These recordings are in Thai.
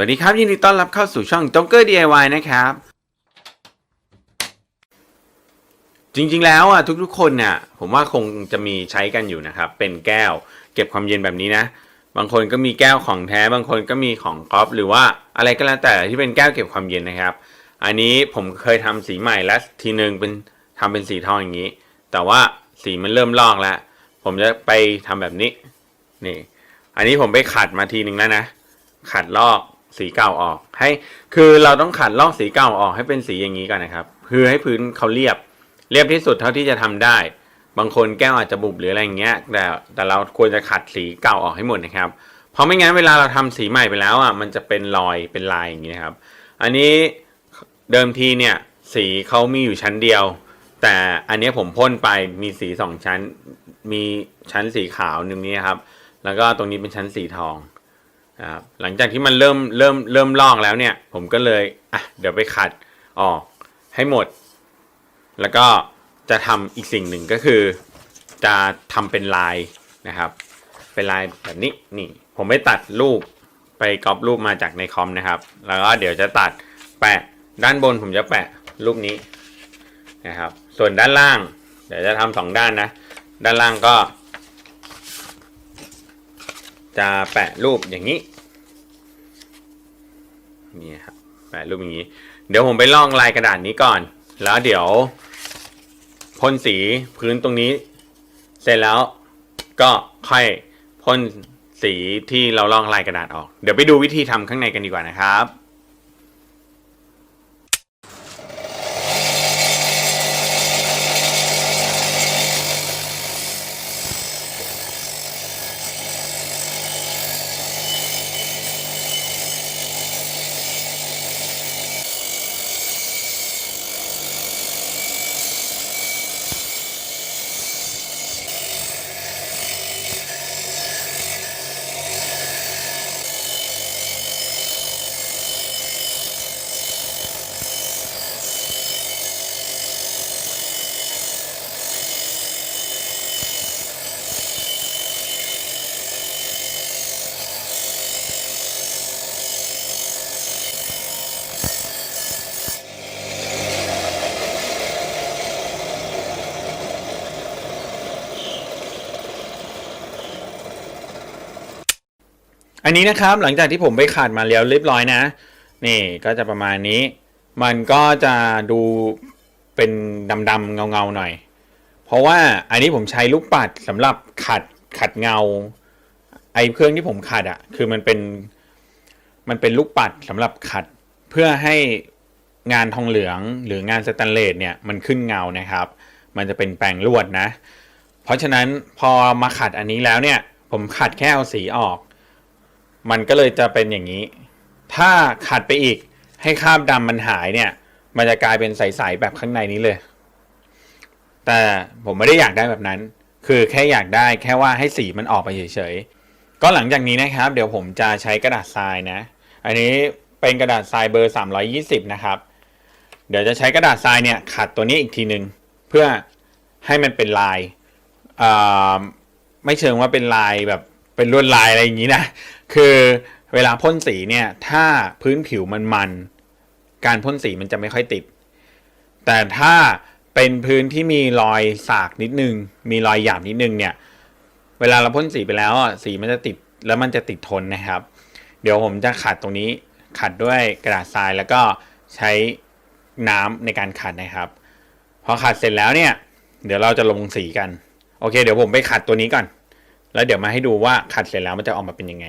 วัสดีครับ ยินดีต้อนรับเข้าสู่ช่อง j o k e r DIY นะครับ จริงๆแล้วอะทุกๆคนเนี่ยผมว่าคงจะมีใช้กันอยู่นะครับ เป็นแก้วเก็บความเย็นแบบนี้นะ บางคนก็มีแก้วของแท้ บางคนก็มีของก๊อฟหรือว่าอะไรก็แล้วแต่ที่เป็นแก้วเก็บความเย็นนะครับ อันนี้ผมเคยทำสีใหม่แล้วทีนึงเป็นทำเป็นสีทองอย่างนี้ แต่ว่าสีมันเริ่มลอกแล้ว ผมจะไปทำแบบนี้นี่ อันนี้ผมไปขัดมาทีนึงแล้วนะขัดลอก สีเก่าออก ให้คือเราต้องขัดลอกสีเก่าออกให้เป็นสีอย่างนี้ก่อนนะครับคือให้พื้นเขาเรียบ เรียบที่สุดเท่าที่จะทำได้ บางคนแก้วอาจจะบุบหรืออะไรอย่างเงี้ย แต่แต่เราควรจะขัดสีเก่าออกให้หมดนะครับ เพราะไม่งั้นเวลาเราทำสีใหม่ไปแล้วอะมันจะเป็นรอยเป็นลายอย่างนี้ครับ อันนี้เดิมทีเนี่ยสีเขามีอยู่ชั้นเดียว แต่อันนี้ผมพ่นไปมีสีสองชั้น มีชั้นสีขาวหนึ่งนี้ครับ แล้วก็ตรงนี้เป็นชั้นสีทอง นะครับหลังจากที่มันเริ่มเริ่มเริ่มลอกแล้วเนี่ย ผมก็เลยอะเดี๋ยวไปขัดออกให้หมด แล้วก็จะทำอีกสิ่งหนึ่งก็คือ จะทำเป็นลายนะครับ เป็นลายแบบนี้นี่ผมไปตัดรูปไปก๊อปรูปมาจากในคอมนะครับ แล้วก็เดี๋ยวจะตัดแปะด้านบนผมจะแปะรูปนี้นะครับ ส่วนด้านล่าง เดี๋ยวจะทำสองด้านนะ ด้านล่างก็ จะแปะรูปอย่างนี้นี่ครับแปะรูปอย่างนี้ เดี๋ยวผมไปลองลายกระดาษนี้ก่อน แล้วเดี๋ยวพ่นสีพื้นตรงนี้ เสร็จแล้วก็ค่อยพ่นสีที่เราลองลายกระดาษออก เดี๋ยวไปดูวิธีทำข้างในกันดีกว่านะครับ อันนี้นะครับหลังจากที่ผมไปขัดมาแล้วเรียบร้อยนะ นี่ก็จะประมาณนี้ มันก็จะดูเป็นดำๆเงาๆหน่อย เพราะว่าอันนี้ผมใช้ลูกปัดสำหรับขัดขัดเงา ไอ้เครื่องที่ผมขัดอะ่ะ คือมันเป็น มันเป็นลูกปัดสำหรับขัดเพื่อให้งานทองเหลืองหรืองานสแตนเลสเนี่ยมันขึ้นเงานะครับ มันจะเป็นแปรงลวดนะ เพราะฉะนั้นพอมาขัดอันนี้แล้วเนี่ย ผมขัดแค่เอาสีออก มันก็เลยจะเป็นอย่างนี้ ถ้าขัดไปอีกให้คราบดำมันหายเนี่ย มันจะกลายเป็นใสๆแบบข้างในนี้เลย แต่ผมไม่ได้อยากได้แบบนั้น คือแค่อยากได้แค่ว่าให้สีมันออกไปเฉยๆ ก็หลังจากนี้นะครับ เดี๋ยวผมจะใช้กระดาษทรายนะ อันนี้เป็นกระดาษทรายเบอร์ 320 นะครับ เดี๋ยวจะใช้กระดาษทรายเนี่ยขัดตัวนี้อีกทีหนึ่งเพื่อให้มันเป็นลาย ไม่เชิงว่าเป็นลายแบบเป็นลวดลายอะไรอย่างนี้นะ คือเวลาพ่นสีเนี่ย ถ้าพื้นผิวมันมัน การพ่นสีมันจะไม่ค่อยติด แต่ถ้าเป็นพื้นที่มีรอยสากนิดนึง มีรอยหยาบนิดนึงเนี่ย เวลาเราพ่นสีไปแล้วสีมันจะติดแล้วมันจะติดทนนะครับ เดี๋ยวผมจะขัดตรงนี้ขัดด้วยกระดาษทรายแล้วก็ใช้น้ำในการขัดนะครับพอขัดเสร็จแล้วเนี่ย เดี๋ยวเราจะลงสีกัน โอเค เดี๋ยวผมไปขัดตัวนี้ก่อน แล้วเดี๋ยวมาให้ดูว่าขัดเสร็จแล้วมันจะออกมาเป็นยังไง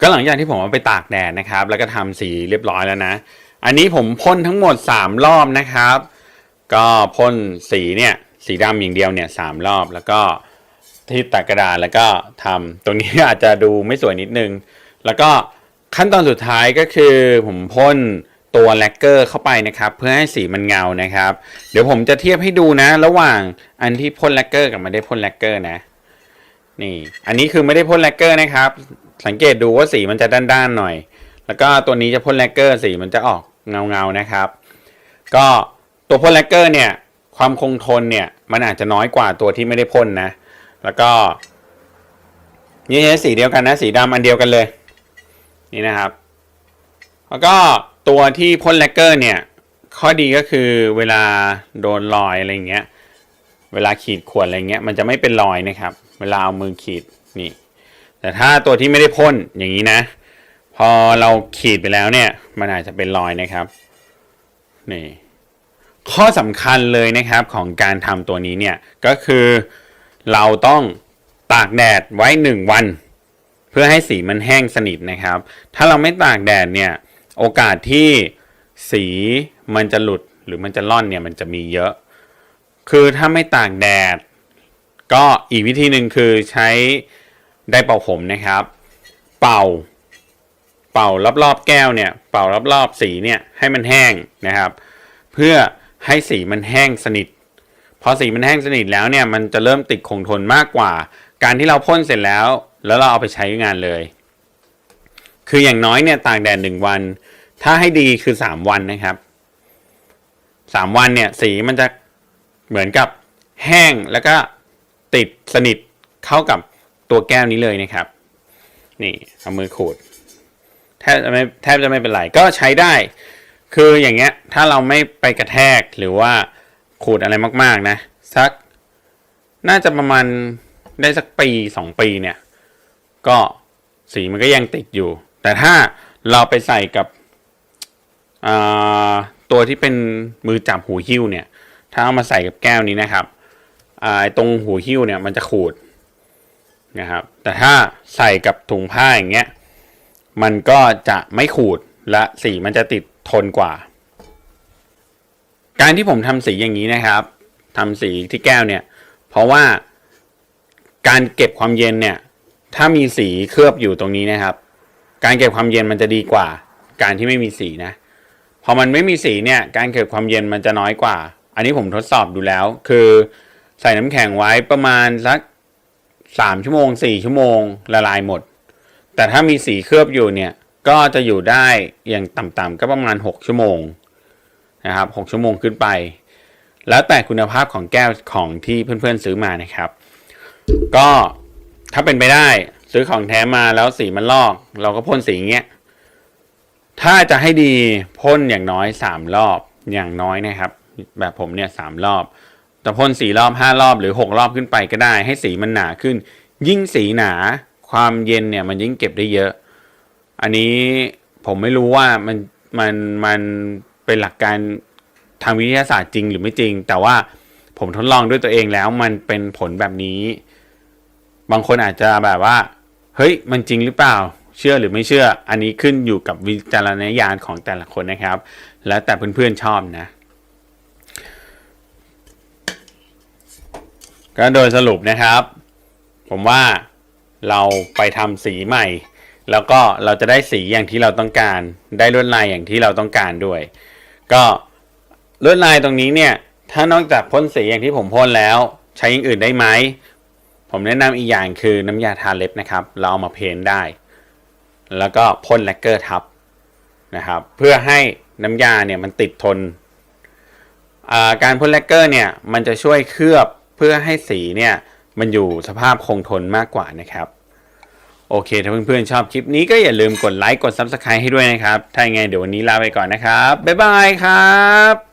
ก็หลังจากที่ผมเอาไปตากแดดนะครับ แล้วก็ทำสีเรียบร้อยแล้วนะ อันนี้ผมพ่นทั้งหมด 3 รอบนะครับ ก็พ่นสีเนี่ยสีดำอย่างเดียวเนี่ยสามรอบแล้วก็ที่ตัดกระดาษแล้วก็ทำตรงนี้อาจจะดูไม่สวยนิดนึง แล้วก็ขั้นตอนสุดท้ายก็คือผมพ่นตัวแลกเกอร์เข้าไปนะครับ เพื่อให้สีมันเงานะครับ เดี๋ยวผมจะเทียบให้ดูนะ ระหว่างอันที่พ่นแลกเกอร์กับไม่ได้พ่นแลกเกอร์นะ นี่ อันนี้คือไม่ได้พ่นแลกเกอร์นะครับ สังเกตดูว่าสีมันจะด้านๆหน่อย แล้วก็ตัวนี้จะพ่นแลกเกอร์สีมันจะออกเงาๆนะครับ ก็ตัวพ่นแลกเกอร์เนี่ยความคงทนเนี่ยมันอาจจะน้อยกว่าตัวที่ไม่ได้พ่นนะ แล้วก็นี่ใช้สีเดียวกันนะสีดำอันเดียวกันเลย นี่นะครับ แล้วก็ตัวที่พ่นแลกเกอร์เนี่ยข้อดีก็คือเวลาโดนรอยอะไรเงี้ย เวลาขีดข่วนอะไรเงี้ยมันจะไม่เป็นรอยนะครับ เวลาเอามือขีดนี่ แต่ถ้าตัวที่ไม่ได้พ่นอย่างนี้นะ พอเราขีดไปแล้วเนี่ย มันอาจจะเป็นรอยนะครับนี่ข้อสำคัญเลยนะครับของการทำตัวนี้เนี่ยก็คือเราต้องตากแดดไว้หนึ่งวัน เพื่อให้สีมันแห้งสนิทนะครับ ถ้าเราไม่ตากแดดเนี่ยโอกาสที่สีมันจะหลุดหรือมันจะล่อนเนี่ยมันจะมีเยอะ คือถ้าไม่ตากแดด ก็อีกวิธีหนึ่งคือใช้ ไดร์เป่าผมนะครับ เป่า เป่ารอบๆแก้วเนี่ย เป่ารอบๆสีเนี่ยให้มันแห้งนะครับ เพื่อให้สีมันแห้งสนิท พอสีมันแห้งสนิทแล้วเนี่ยมันจะเริ่มติดคงทนมากกว่า การที่เราพ่นเสร็จแล้ว แล้วเราเอาไปใช้งานเลย คืออย่างน้อยเนี่ยตากแดดหนึ่งวัน ถ้าให้ดีคือสามวันนะครับสามวันเนี่ยสีมันจะเหมือนกับแห้งแล้วก็ติดสนิทเข้ากับ ตัวแก้วนี้เลยนะครับ นี่เอามือขูดแทบจะไม่แทบจะไม่เป็นไรก็ใช้ได้ คืออย่างเงี้ยถ้าเราไม่ไปกระแทกหรือว่าขูดอะไรมาก ๆนะสัก น่าจะประมาณได้สักปีสองปีเนี่ย ก็สีมันก็ยังติดอยู่ แต่ถ้าเราไปใส่กับอ่าตัวที่เป็นมือจับหูหิ้วเนี่ย ถ้าเอามาใส่กับแก้วนี้นะครับอ่าไอ้ตรงหูหิ้วเนี่ยมันจะขูด นะครับ แต่ถ้าใส่กับถุงผ้าอย่างเงี้ย มันก็จะไม่ขูดและสีมันจะติดทนกว่า การที่ผมทำสีอย่างนี้นะครับทำสีที่แก้วเนี่ย เพราะว่าการเก็บความเย็นเนี่ย ถ้ามีสีเคลือบอยู่ตรงนี้นะครับ การเก็บความเย็นมันจะดีกว่า การที่ไม่มีสีนะ พอมันไม่มีสีเนี่ย การเก็บความเย็นมันจะน้อยกว่า อันนี้ผมทดสอบดูแล้ว คือใส่น้ำแข็งไว้ประมาณสัก สามชั่วโมงสี่ชั่วโมงละลายหมด แต่ถ้ามีสีเคลือบอยู่เนี่ยก็จะอยู่ได้อย่างต่ำๆก็ประมาณ 6 ชั่วโมงนะครับ6ชั่วโมงขึ้นไป แล้วแต่คุณภาพของแก้วของที่เพื่อนๆซื้อมานะครับ ก็ถ้าเป็นไปได้ซื้อของแท้มาแล้วสีมันลอก เราก็พ่นสีเงี้ยถ้าจะให้ดีพ่นอย่างน้อย 3 รอบอย่างน้อยนะครับ แบบผมเนี่ยสามรอบ แต่พ่นสี่รอบห้ารอบหรือหกรอบขึ้นไปก็ได้ ให้สีมันหนาขึ้น ยิ่งสีหนาความเย็นเนี่ยมันยิ่งเก็บได้เยอะ อันนี้ผมไม่รู้ว่ามันมันมันเป็นหลักการทางวิทยาศาสตร์จริงหรือไม่จริง แต่ว่าผมทดลองด้วยตัวเองแล้วมันเป็นผลแบบนี้ บางคนอาจจะแบบว่า เฮ้ย มันจริงหรือเปล่า เชื่อหรือไม่เชื่อ อันนี้ขึ้นอยู่กับวิจารณญาณของแต่ละคนนะครับ แล้วแต่เพื่อนๆชอบนะ ก็โดยสรุปนะครับ ผมว่าเราไปทำสีใหม่ แล้วก็เราจะได้สีอย่างที่เราต้องการ ได้ลวดลายอย่างที่เราต้องการด้วย ก็ลวดลายตรงนี้เนี่ย ถ้านอกจากพ่นสีอย่างที่ผมพ่นแล้ว ใช้อย่างอื่นได้ไหมผมแนะนำอีกอย่างคือน้ำยาทาเล็บนะครับ เราเอามาเพ้นได้ แล้วก็พ่นแลกเกอร์ทับนะครับ เพื่อให้น้ำยาเนี่ยมันติดทน การพ่นแลกเกอร์เนี่ยมันจะช่วยเคลือบ เพื่อให้สีเนี่ยมันอยู่สภาพคงทนมากกว่านะครับ โอเค ถ้าเพื่อนๆชอบคลิปนี้ก็อย่าลืมกดไลค์กด Subscribe ให้ด้วยนะครับ ถ้าอย่างไงเดี๋ยววันนี้ลาไปก่อนนะครับ บ๊ายบายครับ